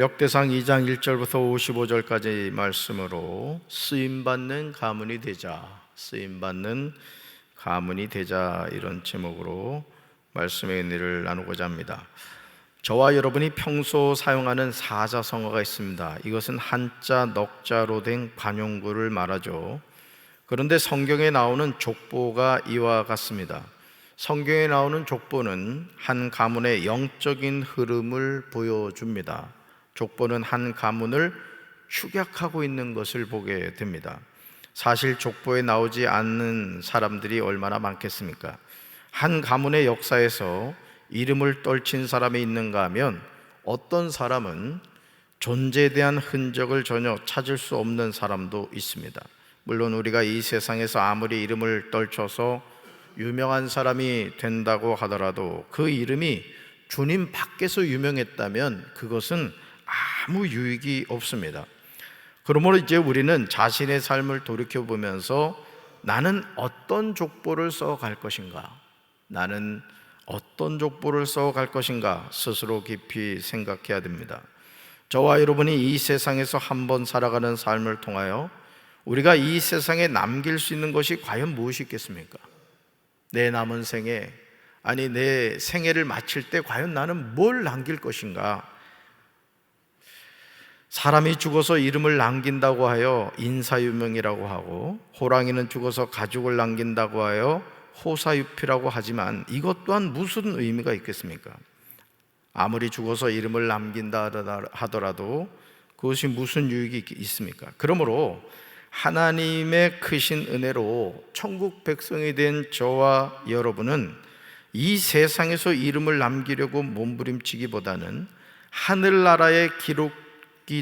역대상 2장 1절부터 55절까지 말씀으로 쓰임 받는 가문이 되자 쓰임 받는 가문이 되자 이런 제목으로 말씀의 은혜를 나누고자 합니다. 저와 여러분이 평소 사용하는 사자성어가 있습니다. 이것은 한자 넉자로 된 관용구를 말하죠. 그런데 성경에 나오는 족보가 이와 같습니다. 성경에 나오는 족보는 한 가문의 영적인 흐름을 보여줍니다. 족보는 한 가문을 축약하고 있는 것을 보게 됩니다. 사실 족보에 나오지 않는 사람들이 얼마나 많겠습니까? 한 가문의 역사에서 이름을 떨친 사람이 있는가 하면 어떤 사람은 존재에 대한 흔적을 전혀 찾을 수 없는 사람도 있습니다. 물론 우리가 이 세상에서 아무리 이름을 떨쳐서 유명한 사람이 된다고 하더라도 그 이름이 주님 밖에서 유명했다면 그것은 아무 유익이 없습니다. 그러므로 이제 우리는 자신의 삶을 돌이켜 보면서 나는 어떤 족보를 써 갈 것인가? 나는 어떤 족보를 써 갈 것인가? 스스로 깊이 생각해야 됩니다. 저와 여러분이 이 세상에서 한 번 살아가는 삶을 통하여 우리가 이 세상에 남길 수 있는 것이 과연 무엇이 있겠습니까? 내 남은 생에 아니 내 생애를 마칠 때 과연 나는 뭘 남길 것인가? 사람이 죽어서 이름을 남긴다고 하여 인사유명이라고 하고 호랑이는 죽어서 가죽을 남긴다고 하여 호사유피라고 하지만 이것 또한 무슨 의미가 있겠습니까? 아무리 죽어서 이름을 남긴다 하더라도 그것이 무슨 유익이 있습니까? 그러므로 하나님의 크신 은혜로 천국 백성이 된 저와 여러분은 이 세상에서 이름을 남기려고 몸부림치기보다는 하늘나라의 기록이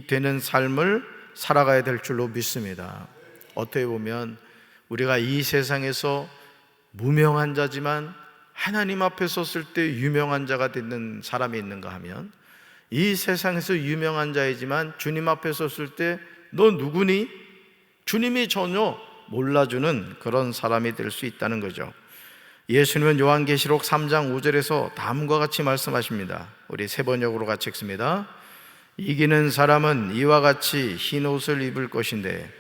되는 삶을 살아가야 될 줄로 믿습니다. 어떻게 보면 우리가 이 세상에서 무명한 자지만 하나님 앞에 섰을 때 유명한 자가 되는 사람이 있는가 하면 이 세상에서 유명한 자이지만 주님 앞에 섰을 때 너 누구니? 주님이 전혀 몰라주는 그런 사람이 될 수 있다는 거죠. 예수님은 요한계시록 3장 5절에서 다음과 같이 말씀하십니다. 우리 세 번역으로 같이 읽습니다. 이기는 사람은 이와 같이 흰 옷을 입을 것인데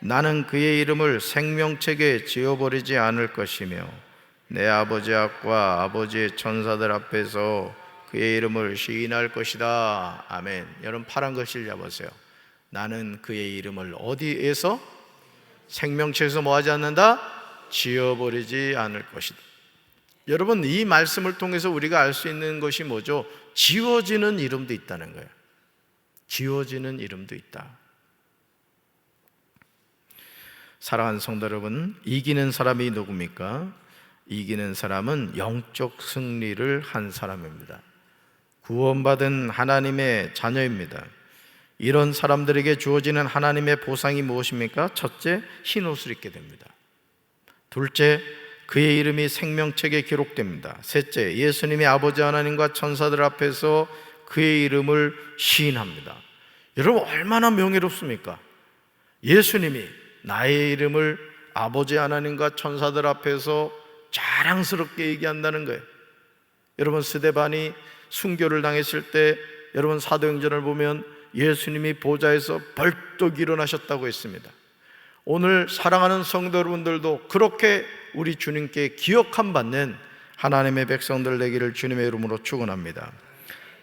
나는 그의 이름을 생명책에 지어버리지 않을 것이며 내 아버지 앞과 아버지의 천사들 앞에서 그의 이름을 시인할 것이다. 아멘. 여러분 파란 글씨를 잡으세요. 나는 그의 이름을 어디에서 생명체에서 뭐 하지 않는다? 지어버리지 않을 것이다. 여러분 이 말씀을 통해서 우리가 알 수 있는 것이 뭐죠? 지워지는 이름도 있다는 거예요. 지워지는 이름도 있다. 사랑하는 성도 여러분, 이기는 사람이 누굽니까? 이기는 사람은 영적 승리를 한 사람입니다. 구원받은 하나님의 자녀입니다. 이런 사람들에게 주어지는 하나님의 보상이 무엇입니까? 첫째, 흰 옷을 입게 됩니다. 둘째, 그의 이름이 생명책에 기록됩니다. 셋째, 예수님이 아버지 하나님과 천사들 앞에서 그의 이름을 시인합니다. 여러분, 얼마나 명예롭습니까? 예수님이 나의 이름을 아버지 하나님과 천사들 앞에서 자랑스럽게 얘기한다는 거예요. 여러분, 스데반이 순교를 당했을 때 여러분 사도행전을 보면 예수님이 보좌에서 벌떡 일어나셨다고 했습니다. 오늘 사랑하는 성도 여러분들도 그렇게 우리 주님께 기억함 받는 하나님의 백성들 되기를 주님의 이름으로 축원합니다.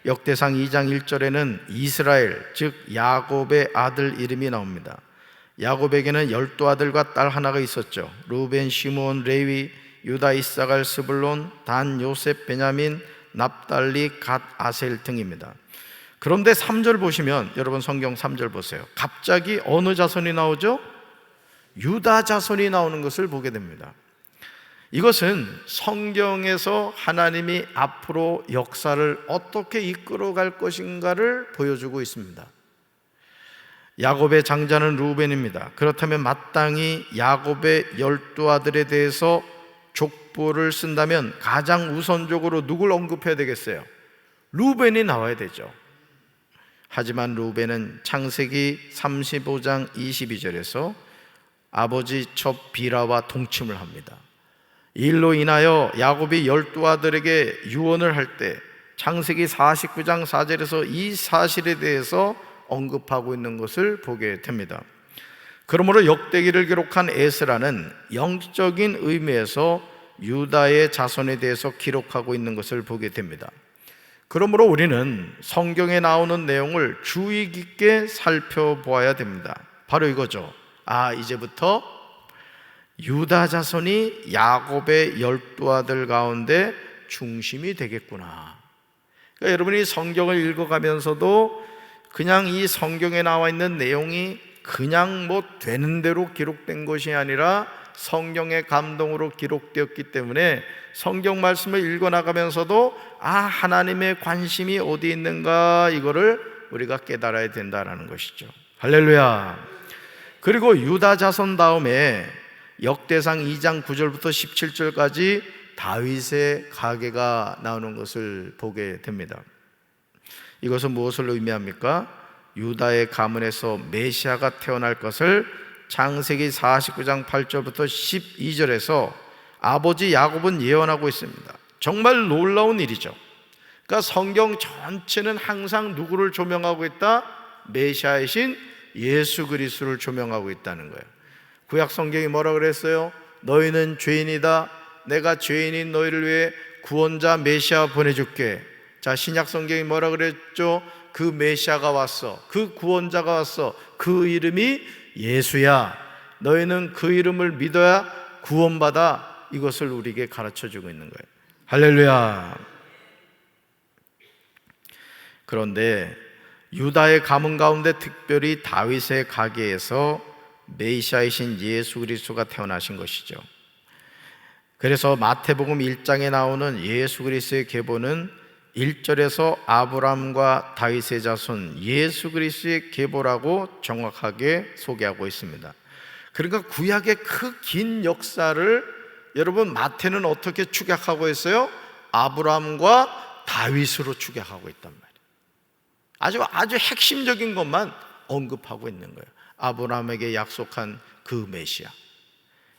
역대상 2장 1절에는 이스라엘 즉 야곱의 아들 이름이 나옵니다. 야곱에게는 열두 아들과 딸 하나가 있었죠. 루벤, 시므온, 레위, 유다, 이사갈, 스불론, 단, 요셉, 베냐민, 납달리, 갓, 아셀 등입니다. 그런데 3절 보시면 여러분 성경 3절 보세요. 갑자기 어느 자손이 나오죠? 유다 자손이 나오는 것을 보게 됩니다. 이것은 성경에서 하나님이 앞으로 역사를 어떻게 이끌어 갈 것인가를 보여주고 있습니다. 야곱의 장자는 루벤입니다. 그렇다면 마땅히 야곱의 열두 아들에 대해서 족보를 쓴다면 가장 우선적으로 누굴 언급해야 되겠어요? 루벤이 나와야 되죠. 하지만 루벤은 창세기 35장 22절에서 아버지 첩 비라와 동침을 합니다. 이 일로 인하여 야곱이 열두 아들에게 유언을 할 때 창세기 49장 4절에서 이 사실에 대해서 언급하고 있는 것을 보게 됩니다. 그러므로 역대기를 기록한 에스라는 영적인 의미에서 유다의 자손에 대해서 기록하고 있는 것을 보게 됩니다. 그러므로 우리는 성경에 나오는 내용을 주의 깊게 살펴보아야 됩니다. 바로 이거죠. 아, 이제부터 유다 자손이 야곱의 열두 아들 가운데 중심이 되겠구나. 그러니까 여러분이 성경을 읽어가면서도 그냥 이 성경에 나와 있는 내용이 그냥 뭐 되는 대로 기록된 것이 아니라 성경의 감동으로 기록되었기 때문에 성경 말씀을 읽어 나가면서도 아 하나님의 관심이 어디 있는가 이거를 우리가 깨달아야 된다라는 것이죠. 할렐루야. 그리고 유다 자손 다음에 역대상 2장 9절부터 17절까지 다윗의 가계가 나오는 것을 보게 됩니다. 이것은 무엇을 의미합니까? 유다의 가문에서 메시아가 태어날 것을 창세기 49장 8절부터 12절에서 아버지 야곱은 예언하고 있습니다. 정말 놀라운 일이죠. 그러니까 성경 전체는 항상 누구를 조명하고 있다? 메시아이신 예수 그리스도를 조명하고 있다는 거예요. 구약 성경이 뭐라 그랬어요? 너희는 죄인이다. 내가 죄인인 너희를 위해 구원자 메시아 보내줄게. 자, 신약 성경이 뭐라 그랬죠? 그 메시아가 왔어. 그 구원자가 왔어. 그 이름이 예수야. 너희는 그 이름을 믿어야 구원받아. 이것을 우리에게 가르쳐 주고 있는 거예요. 할렐루야. 그런데 유다의 가문 가운데 특별히 다윗의 가게에서 메시아이신 예수 그리스도가 태어나신 것이죠. 그래서 마태복음 1장에 나오는 예수 그리스도의 계보는 1절에서 아브람과 다윗의 자손 예수 그리스도의 계보라고 정확하게 소개하고 있습니다. 그러니까 구약의 그 긴 역사를 여러분 마태는 어떻게 축약하고 있어요? 아브람과 다윗으로 축약하고 있단 말이에요. 아주 아주 핵심적인 것만 언급하고 있는 거예요. 아브라함에게 약속한 그 메시아.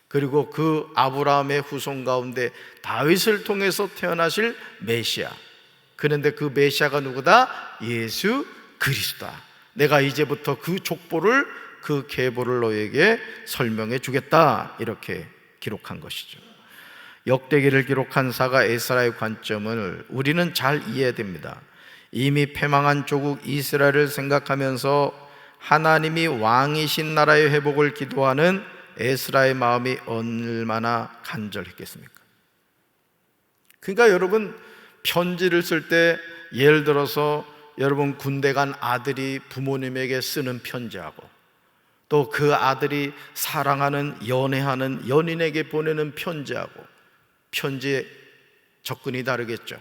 그리고 그 아브라함의 후손 가운데 다윗을 통해서 태어나실 메시아. 그런데 그 메시아가 누구다? 예수 그리스도다. 내가 이제부터 그 족보를 그 계보를 너에게 설명해 주겠다. 이렇게 기록한 것이죠. 역대기를 기록한 사가 에스라의 관점을 우리는 잘 이해해야 됩니다. 이미 패망한 조국 이스라엘을 생각하면서 하나님이 왕이신 나라의 회복을 기도하는 에스라의 마음이 얼마나 간절했겠습니까? 그러니까 여러분 편지를 쓸 때 예를 들어서 여러분 군대 간 아들이 부모님에게 쓰는 편지하고 또 그 아들이 사랑하는 연애하는 연인에게 보내는 편지하고 편지의 접근이 다르겠죠.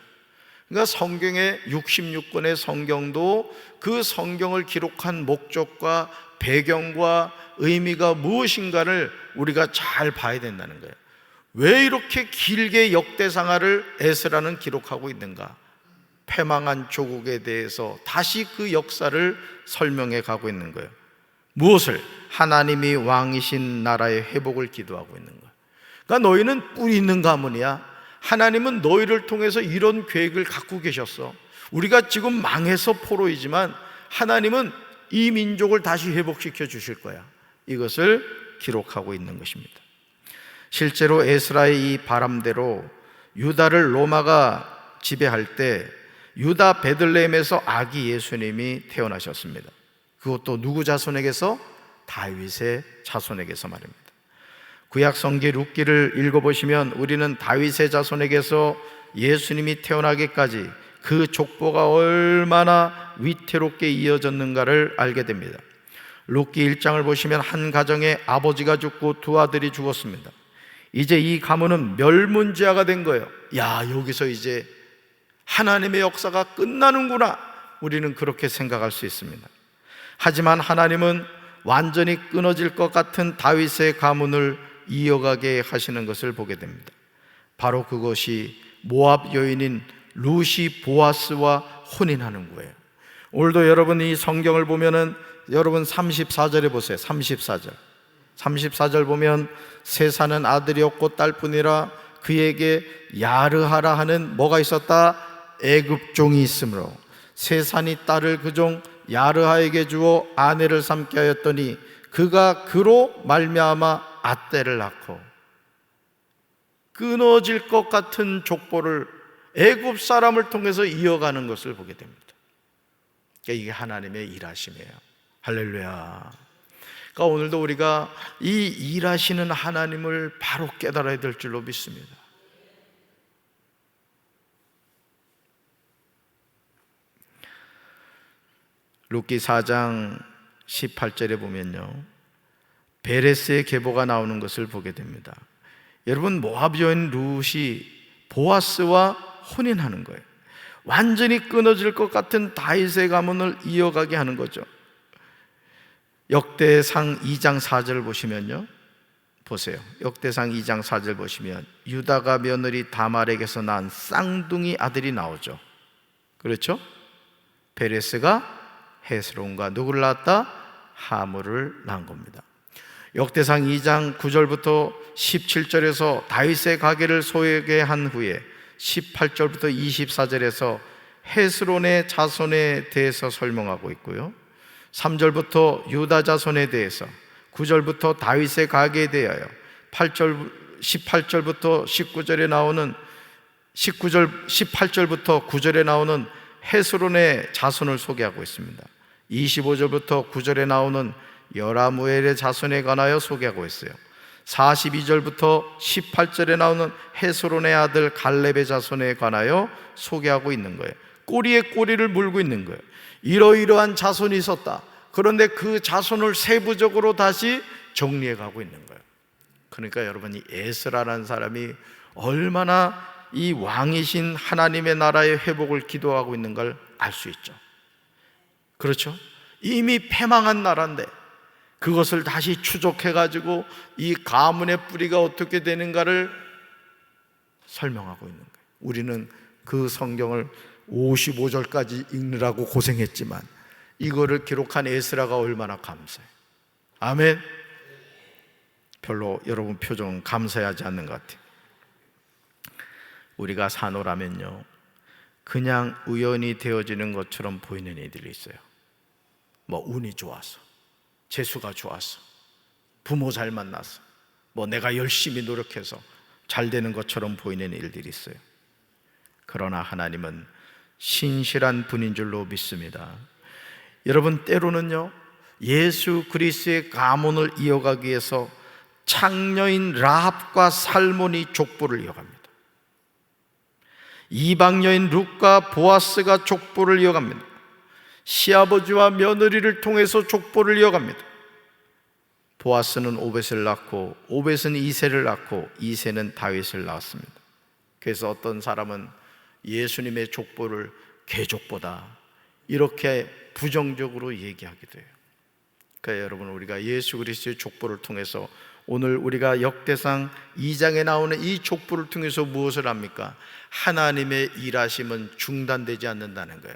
그러니까 성경의 66권의 성경도 그 성경을 기록한 목적과 배경과 의미가 무엇인가를 우리가 잘 봐야 된다는 거예요. 왜 이렇게 길게 역대상하를 에스라는 기록하고 있는가? 패망한 조국에 대해서 다시 그 역사를 설명해 가고 있는 거예요. 무엇을? 하나님이 왕이신 나라의 회복을 기도하고 있는 거예요. 그러니까 너희는 뿌리 있는 가문이야. 하나님은 너희를 통해서 이런 계획을 갖고 계셨어. 우리가 지금 망해서 포로이지만 하나님은 이 민족을 다시 회복시켜 주실 거야. 이것을 기록하고 있는 것입니다. 실제로 에스라의 이 바람대로 유다를 로마가 지배할 때 유다 베들레헴에서 아기 예수님이 태어나셨습니다. 그것도 누구 자손에게서 다윗의 자손에게서 말입니다. 구약 성기 룻기를 읽어보시면 우리는 다윗의 자손에게서 예수님이 태어나기까지 그 족보가 얼마나 위태롭게 이어졌는가를 알게 됩니다. 룻기 1장을 보시면 한 가정에 아버지가 죽고 두 아들이 죽었습니다. 이제 이 가문은 멸문지아가 된 거예요. 야, 여기서 이제 하나님의 역사가 끝나는구나. 우리는 그렇게 생각할 수 있습니다. 하지만 하나님은 완전히 끊어질 것 같은 다윗의 가문을 이어가게 하시는 것을 보게 됩니다. 바로 그것이 모압 여인인 루시 보아스와 혼인하는 거예요. 오늘도 여러분이 성경을 보면은 여러분 34절에 보세요. 34절. 34절 보면 세사는 아들이 없고 딸뿐이라 그에게 야르하라 하는 뭐가 있었다? 애굽 종이 있으므로 세산이 딸을 그 종 야르하에게 주어 아내를 삼게 하였더니 그가 그로 말미암아 아떼를 낳고 끊어질 것 같은 족보를 애굽 사람을 통해서 이어가는 것을 보게 됩니다. 그러니까 이게 하나님의 일하심이에요. 할렐루야. 그러니까 오늘도 우리가 이 일하시는 하나님을 바로 깨달아야 될 줄로 믿습니다. 루키 4장 18절에 보면요. 베레스의 계보가 나오는 것을 보게 됩니다. 여러분 모압 여인 룻이 보아스와 혼인하는 거예요. 완전히 끊어질 것 같은 다윗의 가문을 이어가게 하는 거죠. 역대상 2장 4절 보시면요. 보세요. 역대상 2장 4절 보시면 유다가 며느리 다말에게서 난 쌍둥이 아들이 나오죠. 그렇죠? 베레스가 헤스론과 누구를 낳았다? 하물을 낳은 겁니다. 역대상 2장 9절부터 17절에서 다윗의 가게를 소유하게 한 후에 18절부터 24절에서 헤스론의 자손에 대해서 설명하고 있고요. 3절부터 유다 자손에 대해서 9절부터 다윗의 가게에 대하여 8절 18절부터 19절에 나오는 19절 18절부터 9절에 나오는 헤스론의 자손을 소개하고 있습니다. 25절부터 9절에 나오는 여라무엘의 자손에 관하여 소개하고 있어요. 42절부터 18절에 나오는 헤스론의 아들 갈렙의 자손에 관하여 소개하고 있는 거예요. 꼬리에 꼬리를 물고 있는 거예요. 이러이러한 자손이 있었다. 그런데 그 자손을 세부적으로 다시 정리해 가고 있는 거예요. 그러니까 여러분이 에스라라는 사람이 얼마나 이 왕이신 하나님의 나라의 회복을 기도하고 있는 걸 알 수 있죠. 그렇죠? 이미 패망한 나라인데 그것을 다시 추적해 가지고 이 가문의 뿌리가 어떻게 되는가를 설명하고 있는 거예요. 우리는 그 성경을 55절까지 읽느라고 고생했지만 이거를 기록한 에스라가 얼마나 감사해. 아멘. 별로 여러분 표정은 감사하지 않는 것 같아요. 우리가 산호라면요. 그냥 우연히 되어지는 것처럼 보이는 애들이 있어요. 뭐 운이 좋아서, 재수가 좋아서, 부모 잘 만나서, 뭐 내가 열심히 노력해서 잘 되는 것처럼 보이는 일들이 있어요. 그러나 하나님은 신실한 분인 줄로 믿습니다. 여러분 때로는요. 예수 그리스도의 가문을 이어가기 위해서 창녀인 라합과 살몬이 족보를 이어갑니다. 이방 여인 룻과 보아스가 족보를 이어갑니다. 시아버지와 며느리를 통해서 족보를 이어갑니다. 보아스는 오벳을 낳고 오벳은 이세를 낳고 이세는 다윗을 낳았습니다. 그래서 어떤 사람은 예수님의 족보를 개족보다 이렇게 부정적으로 얘기하기도 해요. 그러니까 여러분 우리가 예수 그리스도의 족보를 통해서 오늘 우리가 역대상 2장에 나오는 이 족보를 통해서 무엇을 합니까? 하나님의 일하심은 중단되지 않는다는 거예요.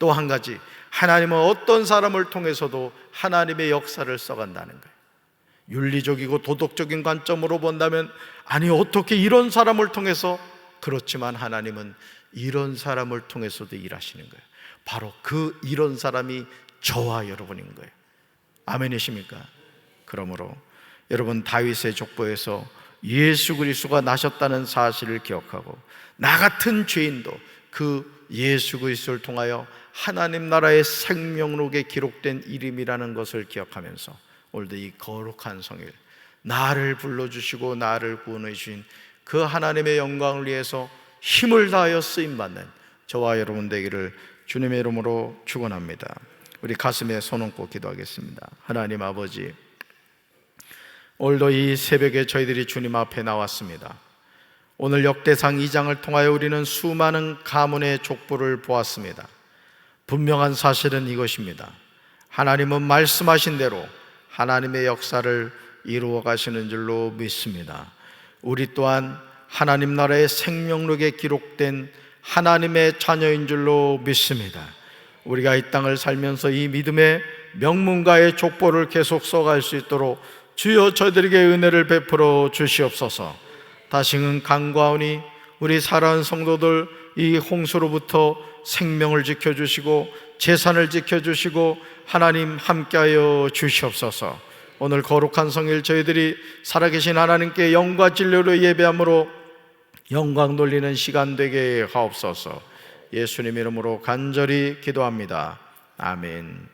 또 한 가지 하나님은 어떤 사람을 통해서도 하나님의 역사를 써간다는 거예요. 윤리적이고 도덕적인 관점으로 본다면 아니 어떻게 이런 사람을 통해서 그렇지만 하나님은 이런 사람을 통해서도 일하시는 거예요. 바로 그 이런 사람이 저와 여러분인 거예요. 아멘이십니까? 그러므로 여러분 다윗의 족보에서 예수 그리스도가 나셨다는 사실을 기억하고 나 같은 죄인도 그 예수 그리스도를 통하여 하나님 나라의 생명록에 기록된 이름이라는 것을 기억하면서 오늘도 이 거룩한 성일 나를 불러주시고 나를 구원해 주신 그 하나님의 영광을 위해서 힘을 다하여 쓰임 받는 저와 여러분 되기를 주님의 이름으로 축원합니다. 우리 가슴에 손 얹고 기도하겠습니다. 하나님 아버지 오늘도 이 새벽에 저희들이 주님 앞에 나왔습니다. 오늘 역대상 2장을 통하여 우리는 수많은 가문의 족보를 보았습니다. 분명한 사실은 이것입니다. 하나님은 말씀하신 대로 하나님의 역사를 이루어 가시는 줄로 믿습니다. 우리 또한 하나님 나라의 생명록에 기록된 하나님의 자녀인 줄로 믿습니다. 우리가 이 땅을 살면서 이 믿음의 명문가의 족보를 계속 써갈 수 있도록 주여 저들에게 은혜를 베풀어 주시옵소서. 다시는 간과하니 우리 사랑하는 성도들 이 홍수로부터 생명을 지켜주시고 재산을 지켜주시고 하나님 함께하여 주시옵소서. 오늘 거룩한 성일 저희들이 살아계신 하나님께 영과 진료로 예배함으로 영광 돌리는 시간 되게 하옵소서. 예수님 이름으로 간절히 기도합니다. 아멘.